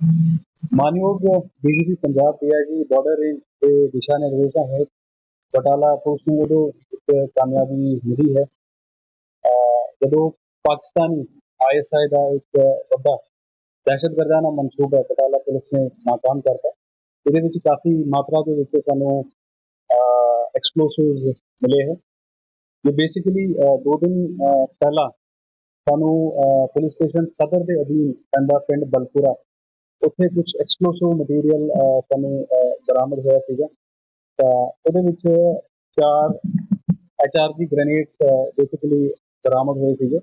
ਮਾਨਯੋਗ DGP Punjab DIG border range ਦੇ ਦਿਸ਼ਾ ਨਿਰਦੇਸ਼ਾਂ ਹੇਠ ਬਟਾਲਾ ਪੁਲਿਸ ਨੂੰ ਜਦੋਂ ਇੱਕ ਕਾਮਯਾਬੀ ਮਿਲੀ ਹੈ। ਜਦੋਂ ਪਾਕਿਸਤਾਨੀ ਆਈਐਸਆਈ ਦਾ ਇੱਕ ਵੱਡਾ ਦਹਿਸ਼ਤਗਰਦਾਨਾ ਮਨਸੂਬਾ ਬਟਾਲਾ ਪੁਲਿਸ ਨੇ ਨਾਕਾਮ ਕਰਤਾ ਇਹਦੇ ਵਿੱਚ ਕਾਫੀ ਮਾਤਰਾ ਦੇ ਵਿੱਚ ਸਾਨੂੰ ਐਕਸਪਲੋਸਿਵਸ ਮਿਲੇ ਹੈ। ਇਹ ਬੇਸਿਕਲੀ ਦੋ ਦਿਨ ਪਹਿਲਾਂ ਸਾਨੂੰ ਪੁਲਿਸ ਸਟੇਸ਼ਨ ਸਦਰ ਦੇ ਅਧੀਨ ਪੈਂਦਾ ਪਿੰਡ ਬਲਪੁਰਾ ਉੱਥੇ ਕੁਝ ਐਕਸਪਲੋਸਿਵ ਮਟੀਰੀਅਲ ਸਾਨੂੰ ਬਰਾਮਦ ਹੋਇਆ ਸੀਗਾ। ਤਾਂ ਉਹਦੇ ਵਿੱਚ ਚਾਰ ਐਚਆਰਜੀ ਗ੍ਰੇਨੇਡਸ ਬੇਸਿਕਲੀ ਬਰਾਮਦ ਹੋਏ ਸੀਗੇ।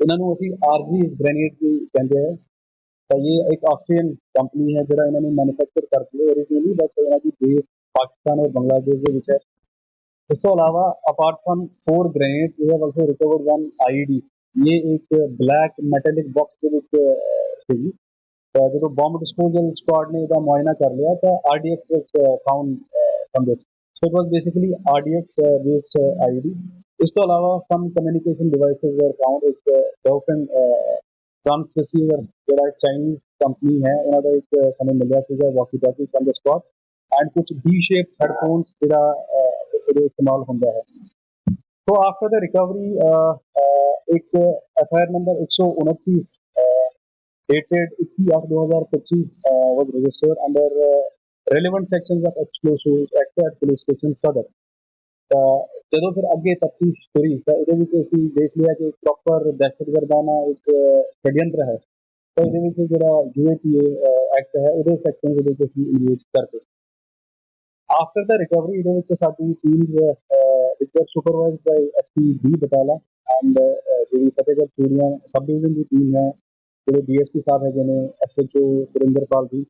ਇਹਨਾਂ ਨੂੰ ਅਸੀਂ ਆਰਜੀ ਗ੍ਰੇਨੇਡ ਵੀ ਕਹਿੰਦੇ ਆ। ਤਾਂ ਇਹ ਇੱਕ ਆਸਟਰੀਅਨ ਕੰਪਨੀ ਹੈ, ਜਿਹੜਾ ਇਹਨਾਂ ਨੇ ਮੈਨੂਫੈਕਚਰ ਕਰਦੀ ਹੈ ਓਰੀਜਨਲੀ ਬਟ ਇਹਨਾਂ ਦੀ ਬੇਸ ਪਾਕਿਸਤਾਨ ਔਰ ਬੰਗਲਾਦੇਸ਼ ਦੇ ਵਿੱਚ ਹੈ। ਇਸ ਤੋਂ ਇਲਾਵਾ apart from four grenade we have also recovered one IED ਇਹ ਇੱਕ ਬਲੈਕ ਮੈਟੈਲਿਕ ਬਾਕਸ ਦੇ ਵਿੱਚ ਸੀਗੀ। ਜਦੋਂ ਬੰਬ ਡਿਸਪੋਜ਼ਲ ਸਕੁਆਡ ਨੇ ਇਹਦਾ ਮੁਆਇਨਾ ਕਰ ਲਿਆ, ਤਾਂ RDX was found from this so. It was basically RDX based IED ਇਸ ਤੋਂ ਇਲਾਵਾ some communication devices were found ਇੱਕ ਡੋਫਨ ਟ੍ਰਾਂਸ ਜਿਹੜਾ ਚਾਈਨੀਜ਼ ਕੰਪਨੀ ਹੈ, ਉਹਨਾਂ ਦਾ ਇੱਕ ਸਾਨੂੰ ਮਿਲਿਆ ਸੀਗਾ walkie talkie from the spot and ਕੁਝ ਡੀ ਸ਼ੇਪ ਹੈਡਫੋਨਸ ਜਿਹੜਾ ਇਹਦੇ ਇਸਤੇਮਾਲ ਹੁੰਦਾ ਹੈ। ਸੋ ਆਫਟਰ ਦ ਰਿਕਵਰੀ ਇੱਕ FIR number 129 dated 21-2025 uh, was registered under uh, relevant sections of Explosives Act at Police Station Sadar. ਤਾਂ uh, ਜਦੋਂ ਫਿਰ ਅੱਗੇ ਤਫਤੀਸ਼ ਹੋਈ ਤਾਂ ਇਹਦੇ ਵਿੱਚ ਅਸੀਂ ਦੇਖ ਲਿਆ ਕਿ ਪ੍ਰੋਪਰ ਦਹਿਸ਼ਤਗਰਦਾਨਾ ਇੱਕ ષਡਯੰਤਰ ਹੈ ਤਾਂ ਇਹਦੇ ਵਿੱਚ ਜਿਹੜਾ ਯੂਏਪੀਏ ਐਕਟ ਹੈ ਉਹਦੇ ਸੈਕਸ਼ਨ ਦੇ ਵਿੱਚ ਅਸੀਂ ਇੰਗੇਜ ਕਰਦੇ ਆਫਟਰ ਦਾ ਰਿਕਵਰੀ ਇਹਦੇ ਵਿੱਚ ਸਾਡੀ team which supervised by SP D Batala and ਜਿਹੜੀ ਫਤਿਹਗੜ੍ਹ ਚੂੜੀਆਂ ਸਬ ਡਿਵੀਜ਼ਨ ਦੀ ਟੀਮ ਹੈ ਜਿਹੜੇ ਡੀਐਸਪੀ ਸਾਹਿਬ ਹੈਗੇ ਨੇ ਐਸਐਚਓ ਸੁਰਿੰਦਰਪਾਲ ਜੀ,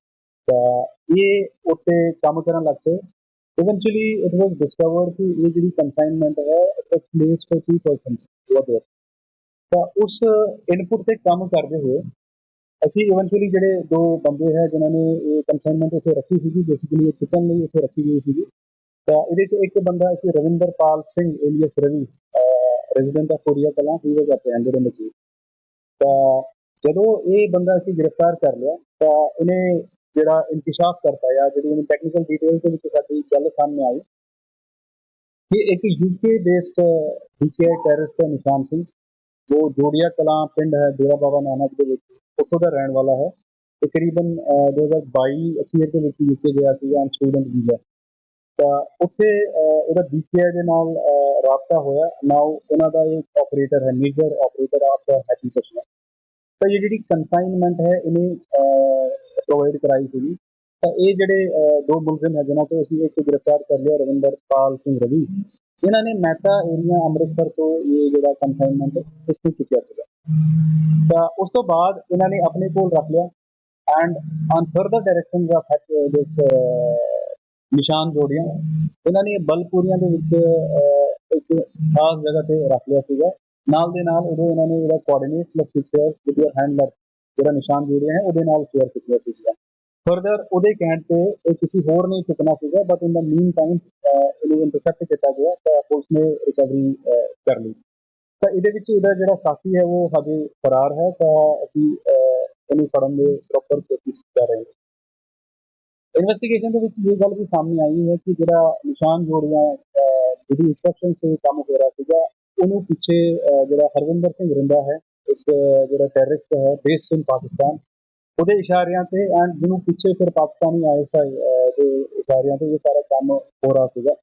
ਤਾਂ ਇਹ ਉੱਤੇ ਕੰਮ ਕਰਨ ਲੱਗ ਪਏ। ਇਵੈਂਚੁਅਲੀ ਇਟ ਵਾਸ ਡਿਸਕਵਰਡ ਕਿ ਇਹ ਜਿਹੜੀ ਕਨਸਾਈਨਮੈਂਟ ਹੈ ਇਟ ਪਲੇਸ ਫॉर 2% ਵਾਟ ਤਾਂ ਉਸ ਇਨਪੁਟ ਤੇ ਕੰਮ ਕਰਦੇ ਹੋਏ, ਅਸੀਂ ਇਵੈਂਚੁਅਲੀ ਜਿਹੜੇ ਦੋ ਬੰਦੇ ਹੈ, ਜਿਨ੍ਹਾਂ ਨੇ ਇਹ ਕੰਸਾਈਨਮੈਂਟ ਉੱਥੇ ਰੱਖੀ ਸੀਗੀ ਬੇਸਿਕਲੀ ਇਹ ਚਿਕਨ ਲਈ ਉੱਥੇ ਰੱਖੀ ਗਈ ਸੀਗੀ। ਤਾਂ ਇਹਦੇ ਚ ਇੱਕ ਬੰਦਾ ਸੀ Ravinderpal Singh alias Ravi resident of Koria Kalan he was apprehended in the ਤਾਂ ਜਦੋਂ ਇਹ ਬੰਦਾ ਅਸੀਂ ਗ੍ਰਿਫਤਾਰ ਕਰ ਲਿਆ ਤਾਂ ਇਹਨੇ ਜਿਹੜਾ ਇੰਕਸ਼ਾਫ ਕਰਤਾ ਜਾਂ ਜਿਹੜੀ ਇਹਨੂੰ ਟੈਕਨੀਕਲ ਡਿਟੇਲਸ ਦੇ ਵਿੱਚ ਸਾਡੀ ਗੱਲ ਸਾਹਮਣੇ ਆਈ ਕਿ ਇੱਕ ਯੂਕੇ ਬੇਸਡ ਡੀਕੇ ਟੈਰਰਿਸਟ ਹੈ ਨਿਸ਼ਾਨ ਸਿੰਘ ਜੋ ਜੋੜੀਆ ਕਲਾਂ ਪਿੰਡ ਹੈ ਡੇਰਾ ਬਾਬਾ ਨਾਨਕ ਦੇ ਵਿੱਚ ਉੱਥੋਂ ਦਾ ਰਹਿਣ ਵਾਲਾ ਹੈ। ਤਕਰੀਬਨ ਅਹ, 2022 ਅਖੀਰ ਦੇ ਵਿੱਚ ਯੂਕੇ ਗਿਆ ਸੀ ਔਨ ਸਟੂਡੈਂਟ ਵੀਜ਼ਾ ਤਾਂ ਉੱਥੇ ਅਹ, ਇਹਦਾ ਬੀਕੇਆਈ ਦੇ ਨਾਲ ਰਾਬਤਾ ਹੋਇਆ। ਨਾਓ ਉਹਨਾਂ ਦਾ ਇੱਕ ਆਪਰੇਟਰ ਹੈ major operator of Happy customer ਤਾਂ ਇਹ ਜਿਹੜੀ ਕਨਸਾਈਨਮੈਂਟ ਹੈ, ਇਹਨੇ ਪ੍ਰੋਵਾਈਡ ਕਰਾਈ ਸੀਗੀ। ਤਾਂ ਇਹ ਜਿਹੜੇ ਦੋ ਮੁਲਜ਼ਮ ਹੈ, ਜਿਨ੍ਹਾਂ ਤੋਂ ਅਸੀਂ ਇੱਕ ਗ੍ਰਿਫਤਾਰ ਕਰ ਲਿਆ, ਰਵਿੰਦਰ ਪਾਲ ਸਿੰਘ ਰਵੀ। ਇਹਨਾਂ ਨੇ ਮਹਿਤਾ ਏਰੀਆ ਅੰਮ੍ਰਿਤਸਰ ਤੋਂ ਇਹ ਜਿਹੜਾ ਕਨਸਾਈਨਮੈਂਟ ਇੱਥੇ ਚੁੱਕਿਆ ਸੀਗਾ। ਤਾਂ ਉਸ ਤੋਂ ਬਾਅਦ ਇਹਨਾਂ ਨੇ ਆਪਣੇ ਕੋਲ ਰੱਖ ਲਿਆ and on further directions of this Nishan Jodian, ਇਹਨਾਂ ਨੇ ਬਲਪੂਰੀਆਂ ਦੇ ਵਿੱਚ ਇੱਕ ਖਾਸ ਜਗ੍ਹਾ ਤੇ ਰੱਖ ਲਿਆ ਸੀਗਾ। ਨਾਲ ਦੇ ਨਾਲ ਉਦੋਂ ਇਹਨਾਂ ਨੇ ਜਿਹੜਾ coordinate plus picture with your handler ਜਿਹੜਾ ਨਿਸ਼ਾਨ ਜੋੜਿਆ ਹੈ ਉਹਦੇ ਨਾਲ ਸ਼ੇਅਰ ਕੀਤਾ ਸੀਗਾ। ਫਰਦਰ ਉਹਦੇ ਕਹਿਣ ਤੇ ਇਹ ਕਿਸੇ ਹੋਰ ਨੇ ਚੁੱਕਣਾ ਸੀਗਾ but in the mean time ਇਹਨੂੰ ਇੰਟਰਸੈਪਟ ਕੀਤਾ ਗਿਆ, ਤਾਂ ਪੁਲਿਸ ਨੇ ਰਿਕਵਰੀ ਕਰ ਲਈ। ਤਾਂ ਇਹਦੇ ਵਿੱਚ ਇਹਦਾ ਜਿਹੜਾ ਸਾਥੀ ਹੈ, ਉਹ ਹਜੇ ਫਰਾਰ ਹੈ, ਤਾਂ ਅਸੀਂ ਇਹਨੂੰ ਫੜਨ ਦੇ ਪ੍ਰੋਪਰ ਕੋਸ਼ਿਸ਼ ਕਰ ਰਹੇ ਹਾਂ। ਇਨਵੈਸਟੀਗੇਸ਼ਨ ਦੇ ਵਿੱਚ ਇਹ ਗੱਲ ਵੀ ਸਾਹਮਣੇ ਆਈ ਹੈ ਕਿ ਜਿਹੜਾ ਨਿਸ਼ਾਨ ਜੋੜੀਆਂ ਜਿਹੜੀ ਇਨਸਟਰਕਸ਼ਨ ਤੇ ਕੰਮ ਹੋ ਰਿਹਾ ਸੀਗਾ ਉਹਨੂੰ ਪਿੱਛੇ ਜਿਹੜਾ ਹਰਵਿੰਦਰ ਸਿੰਘ ਰਿੰਦਾ ਹੈ, ਇੱਕ ਜਿਹੜਾ ਟੈਰਰਿਸਟ ਹੈ ਬੇਸਡ ਇਨ ਪਾਕਿਸਤਾਨ, ਉਹਦੇ ਇਸ਼ਾਰਿਆਂ ਤੇ ਐਂਡ ਜਿਹਨੂੰ ਪਿੱਛੇ ਫਿਰ ਪਾਕਿਸਤਾਨੀ ਆਈਐਸਆਈ ਦੇ ਇਸ਼ਾਰਿਆਂ ਤੇ ਇਹ ਸਾਰਾ ਕੰਮ ਹੋ ਰਿਹਾ ਸੀਗਾ।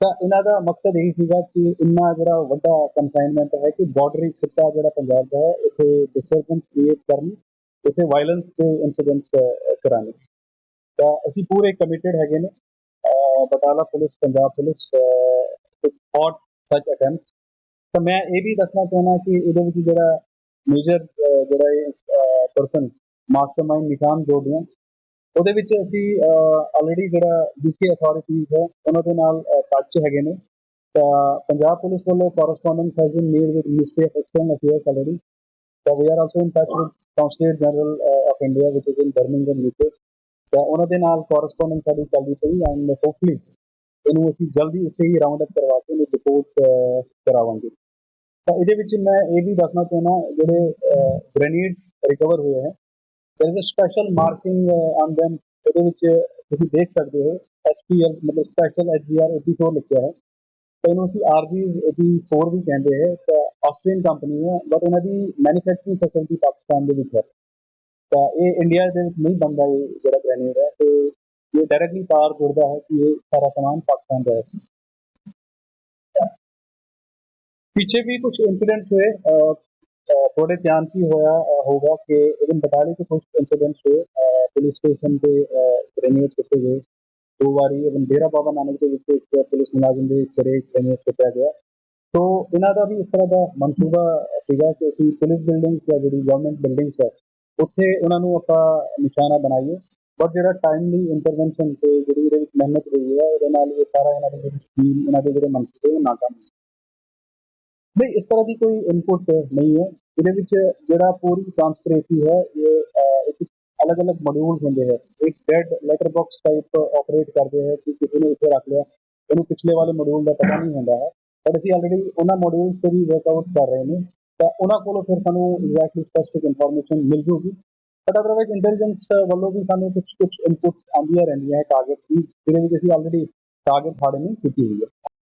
ਤਾਂ ਇਹਨਾਂ ਦਾ ਮਕਸਦ ਇਹ ਸੀਗਾ ਕਿ ਇੰਨਾ ਜਿਹੜਾ ਵੱਡਾ ਕਨਸਾਈਨਮੈਂਟ ਹੈ ਕਿ ਬਾਰਡਰੀ ਖਿੱਤਾ ਜਿਹੜਾ ਪੰਜਾਬ ਦਾ ਹੈ, ਇੱਥੇ ਡਿਸਟਰਬੈਂਸ ਕ੍ਰੀਏਟ ਕਰਨੀ, ਇੱਥੇ ਵਾਇਲੈਂਸ ਦੇ ਇਨਸੀਡੈਂਟਸ ਕਰਾਣੇ ਤਾਂ ਅਸੀਂ ਪੂਰੇ ਕਮਿਟਡ ਹੈਗੇ ਨੇ। Batala police, Punjab police to such attempt ਤਾਂ ਮੈਂ ਇਹ ਵੀ ਦੱਸਣਾ ਚਾਹੁੰਦਾ ਕਿ ਇਹਦੇ ਵਿੱਚ ਜਿਹੜਾ ਮੇਜਰ ਜਿਹੜਾ ਇਹ ਪਰਸਨ ਮਾਸਟਰਮਾਈਂਡ ਨਿਸ਼ਾਨ ਜੋੜੀਆਂ ਉਹਦੇ ਵਿੱਚ ਅਸੀਂ ਆਲਰੇਡੀ ਜਿਹੜਾ ਯੂਕੇ ਅਥਾਰਟੀਜ਼ ਹੈ, ਉਹਨਾਂ ਦੇ ਨਾਲ ਟੱਚ ਹੈਗੇ ਨੇ। ਤਾਂ ਪੰਜਾਬ ਪੁਲਿਸ ਵੱਲੋਂ correspondence has been made with ministry of external affairs already ਤਾਂ we are also in touch with consulate general of India which is in Birmingham UK ਤਾਂ ਉਹਨਾਂ ਦੇ ਨਾਲ ਕੋਰਸਪੋਂਡੈਂਸ ਸਾਡੀ ਚੱਲਦੀ ਪਈ ਐਂਡ ਹੋਪਫੁਲੀ ਇਹਨੂੰ ਅਸੀਂ ਜਲਦੀ ਉੱਥੇ ਹੀ ਰਾਉਂਡ ਅਪ ਕਰਵਾ ਕੇ ਇਹਨੂੰ ਰਿਪੋਰਟ ਕਰਾਵਾਂਗੇ। ਤਾਂ ਇਹਦੇ ਵਿੱਚ ਮੈਂ ਇਹ ਵੀ ਦੱਸਣਾ ਚਾਹੁੰਦਾ ਜਿਹੜੇ ਗ੍ਰੇਨੇਡਸ ਰਿਕਵਰ ਹੋਏ ਹੈ there is a special marking on them ਇਹਦੇ ਵਿੱਚ ਤੁਸੀਂ ਦੇਖ ਸਕਦੇ ਹੋ SPL ਮਤਲਬ ਸਪੈਸ਼ਲ HGR 84 ਲਿਖਿਆ ਹੈ ਤਾਂ ਇਹਨੂੰ ਅਸੀਂ RG 84 ਵੀ ਕਹਿੰਦੇ ਹੈ ਤਾਂ ਆਸਟਰੀਅਨ ਕੰਪਨੀ ਹੈ ਬਟ ਇਹਨਾਂ ਦੀ ਮੈਨੂਫੈਕਚਰਿੰਗ ਫੈਸਿਲਿਟੀ ਪਾਕਿਸਤਾਨ ਦੇ ਵਿੱਚ ਹੈ ਤਾਂ ਇਹ ਇੰਡੀਆ ਦੇ ਵਿੱਚ ਨਹੀਂ ਬਣਦਾ ਇਹ ਜਿਹੜਾ ਗ੍ਰੈਨੂਲਰ ਹੈ ਤੇ ਇਹ ਡਾਇਰੈਕਟਲੀ ਤਾਰ ਜੁੜਦਾ ਹੈ ਕਿ ਇਹ ਸਾਰਾ ਸਮਾਨ ਪਾਕਿਸਤਾਨ ਦਾ ਹੈ पीछे भी कुछ इंसिडेंट्स हुए अ, अ, थोड़े ध्यान से ही होया अ, होगा कि इवन बटाली के कुछ इंसिडेंट्स हुए अ, पुलिस स्टेशन पे ग्रेनेड किए गए दो बारी ਇਵਨ ਡੇਰਾ ਬਾਬਾ ਨਾਨਕ ਦੇ ਵਿੱਚ ਇੱਕ ਪੁਲਿਸ ਮੁਲਾਜ਼ਮ ਦੇ ਘਰੇ ਗ੍ਰੇਨੇਡ ਸੁੱਟਿਆ ਗਿਆ ਸੋ ਇਹਨਾਂ ਦਾ ਵੀ ਇਸ ਤਰ੍ਹਾਂ ਦਾ ਮਨਸੂਬਾ ਸੀਗਾ ਕਿ ਅਸੀਂ ਪੁਲਿਸ ਬਿਲਡਿੰਗ ਜਾਂ ਜਿਹੜੀ ਗਵਰਨਮੈਂਟ ਬਿਲਡਿੰਗਸ ਹੈ ਉੱਥੇ ਉਹਨਾਂ ਨੂੰ ਆਪਾਂ ਨਿਸ਼ਾਨਾ ਬਣਾਈਏ ਬਟ ਜਿਹੜਾ ਟਾਈਮਲੀ ਇੰਟਰਵੈਂਸ਼ਨ ਤੇ ਜਿਹੜੀ ਇਹਦੇ ਵਿੱਚ ਮਿਹਨਤ ਹੋਈ ਹੈ ਉਹਦੇ ਨਾਲ ਇਹ ਸਾਰਾ ਇਹਨਾਂ ਦੀ ਜਿਹੜੀ ਸਕੀਮ ਇਹਨਾਂ ਦੇ ਜਿਹੜੇ ਮਨਸੂਬੇ ਉਹ ਨਾਕਾਮ ਨਹੀਂ, ਇਸ ਤਰ੍ਹਾਂ ਦੀ ਕੋਈ ਇਨਪੁਟ ਨਹੀਂ ਹੈ। ਇਹਦੇ ਵਿੱਚ ਜਿਹੜਾ ਪੂਰੀ ਟ੍ਰਾਂਸਪੇਰੈਂਸੀ ਹੈ, ਇਹ ਇੱਕ ਅਲੱਗ-ਅਲੱਗ ਮੋਡਿਊਲਸ ਹੁੰਦੇ ਹੈ। ਇੱਕ dead letter box type operate ਕਰਦੇ ਹੈ ਕਿ ਕਿਸੇ ਨੇ ਇੱਥੇ ਰੱਖ ਲਿਆ। ਇਹਨੂੰ ਪਿਛਲੇ ਵਾਲੇ ਮੋਡਿਊਲ ਦਾ ਪਤਾ ਨਹੀਂ ਹੁੰਦਾ ਹੈ। ਪਰ ਅਸੀਂ ਆਲਰੇਡੀ ਉਹਨਾਂ ਮੋਡਿਊਲਸ ਤੇ ਵੀ ਵਰਕਆਊਟ ਕਰ ਰਹੇ ਨੇ। ਤਾਂ ਉਹਨਾਂ ਕੋਲੋਂ ਫਿਰ ਸਾਨੂੰ ਐਗਜ਼ੈਕਟਲੀ ਸਪੈਸਿਫਿਕ ਇਨਫੋਰਮੇਸ਼ਨ ਮਿਲ ਜੂਗੀ। ਬਟ ਅਦਰਵਾਈਜ਼ ਇੰਟੈਲੀਜੈਂਸ ਵੱਲੋਂ ਵੀ ਸਾਨੂੰ ਕੁਝ ਕੁਝ ਇਨਪੁਟਸ ਆਉਂਦੀਆਂ ਰਹਿੰਦੀਆਂ ਹੈ ਟਾਰਗੇਟਸ ਦੀ ਜਿਹਦੇ ਵਿੱਚ ਅਸੀਂ ਆਲਰੇਡੀ ਟਾਰਗੇਟ ਫਾੜਨੀ ਕੀਤੀ ਹੋਈ ਹੈ।